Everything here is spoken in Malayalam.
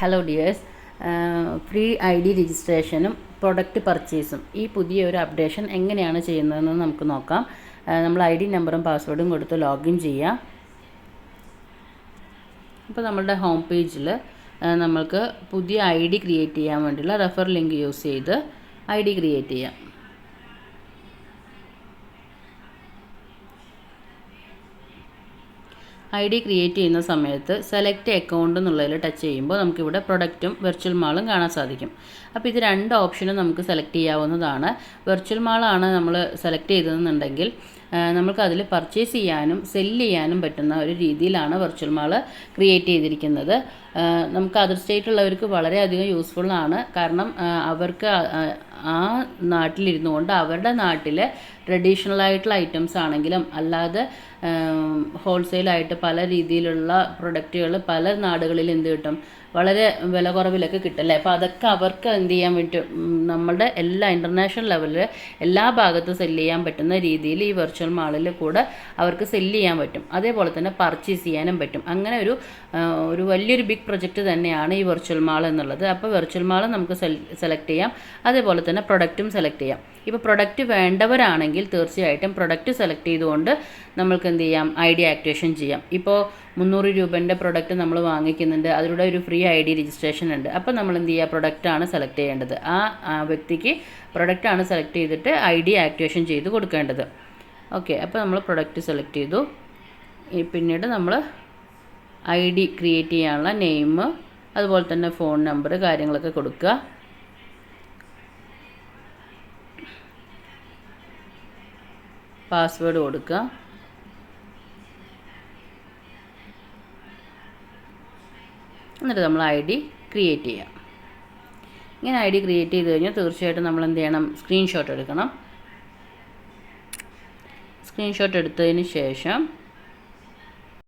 Hello dears free I D രജിസ്ട്രേഷനും പ്രൊഡക്റ്റ് പർച്ചേസും ഈ പുതിയ ഒരു അപ്ഡേഷൻ എങ്ങനെയാണ് ചെയ്യുന്നതെന്ന് നമുക്ക് നോക്കാം. നമ്മൾ ഐ ഡി നമ്പറും പാസ്വേഡും കൊടുത്ത് ലോഗിൻ ചെയ്യാം. അപ്പോൾ നമ്മളുടെ ഹോം പേജിൽ നമ്മൾക്ക് പുതിയ ഐ ഡി ക്രിയേറ്റ് ചെയ്യാൻ വേണ്ടിയുള്ള റെഫർ ലിങ്ക് യൂസ് ചെയ്ത് ഐ ഡി ക്രിയേറ്റ് ചെയ്യാം. ഐ ഡി ക്രിയേറ്റ് ചെയ്യുന്ന സമയത്ത് സെലക്ട് അക്കൗണ്ട് എന്നുള്ളതിൽ ടച്ച് ചെയ്യുമ്പോൾ നമുക്കിവിടെ പ്രൊഡക്റ്റും വെർച്വൽ മാളും കാണാൻ സാധിക്കും. അപ്പോൾ ഇത് രണ്ട് ഓപ്ഷനും നമുക്ക് സെലക്ട് ചെയ്യാവുന്നതാണ്. വെർച്വൽ മാളാണ് നമ്മൾ സെലക്ട് ചെയ്തതെന്നുണ്ടെങ്കിൽ നമുക്ക് അതിൽ പർച്ചേസ് ചെയ്യാനും സെല്ല് ചെയ്യാനും പറ്റുന്ന ഒരു രീതിയിലാണ് വെർച്വൽ മാൾ ക്രിയേറ്റ് ചെയ്തിരിക്കുന്നത്. നമുക്ക് അതർ സ്റ്റേറ്റുള്ളവർക്ക് വളരെയധികം യൂസ്ഫുള്ളാണ് കാരണം അവർക്ക് ആ- നാട്ടിലിരുന്നു കൊണ്ട് അവരുടെ നാട്ടിലെ ട്രഡീഷണൽ ആയിട്ടുള്ള ഐറ്റംസ് ആണെങ്കിലും അല്ലാതെ ഹോൾസെയിലായിട്ട് പല രീതിയിലുള്ള പ്രൊഡക്റ്റുകൾ പല നാടുകളിൽ എന്ത് കിട്ടും? വളരെ വില കുറവിലൊക്കെ കിട്ടല്ലേ അപ്പോൾ അതൊക്കെ അവർക്ക് എന്ത് ചെയ്യാൻ പറ്റും നമ്മുടെ എല്ലാ ഇന്റർനാഷണൽ ലെവലിൽ എല്ലാ ഭാഗത്തും സെല്ല് ചെയ്യാൻ പറ്റുന്ന രീതിയിൽ ഈ വെർച്വൽ മാളിൽ കൂടെ അവർക്ക് സെല്ല് ചെയ്യാൻ പറ്റും. അതേപോലെ തന്നെ പർച്ചേസ് ചെയ്യാനും പറ്റും. അങ്ങനെ ഒരു ഒരു വലിയൊരു ബിഗ് പ്രൊജക്റ്റ് തന്നെയാണ് ഈ വെർച്വൽ മാൾ എന്നുള്ളത്. അപ്പോൾ വെർച്വൽ മാൾ നമുക്ക് സെലക്ട് ചെയ്യാം. അതേപോലെ തന്നെ പ്രൊഡക്റ്റും സെലക്ട് ചെയ്യാം. ഇപ്പോൾ പ്രൊഡക്റ്റ് വേണ്ടവരാണെങ്കിൽ തീർച്ചയായിട്ടും പ്രൊഡക്റ്റ് സെലക്ട് ചെയ്തുകൊണ്ട് നമ്മൾക്ക് എന്ത് ചെയ്യാം? ഐ ഡി ആക്ടിവേഷൻ ചെയ്യാം. ഇപ്പോൾ മുന്നൂറ് രൂപേന്റെ പ്രൊഡക്റ്റ് നമ്മൾ വാങ്ങിക്കുന്നുണ്ട്. അതിലൂടെ ഒരു ഫ്രീ ഐ ഡി രജിസ്ട്രേഷൻ ഉണ്ട്. അപ്പോൾ നമ്മൾ എന്ത് ചെയ്യുക പ്രൊഡക്റ്റാണ് സെലക്ട് ചെയ്യേണ്ടത്. ആ വ്യക്തിക്ക് പ്രൊഡക്റ്റാണ് സെലക്ട് ചെയ്തിട്ട് ഐ ഡി ആക്ടിവേഷൻ ചെയ്ത് കൊടുക്കേണ്ടത്. ഓക്കെ അപ്പോൾ നമ്മൾ പ്രൊഡക്റ്റ് സെലക്ട് ചെയ്തു. പിന്നീട് നമ്മൾ ഐ ഡി ക്രിയേറ്റ് ചെയ്യാനുള്ള നെയിം അതുപോലെ തന്നെ ഫോൺ നമ്പർ കാര്യങ്ങളൊക്കെ കൊടുക്കുക. പാസ്വേഡ് കൊടുക്കുക. എന്നിട്ട് നമ്മൾ ഐ ഡി ക്രിയേറ്റ് ചെയ്യാം. ഇങ്ങനെ ഐ ഡി ക്രിയേറ്റ് ചെയ്ത് കഴിഞ്ഞാൽ തീർച്ചയായിട്ടും നമ്മൾ എന്ത് ചെയ്യണം? സ്ക്രീൻഷോട്ട് എടുക്കണം. സ്ക്രീൻഷോട്ട് എടുത്തതിന് ശേഷം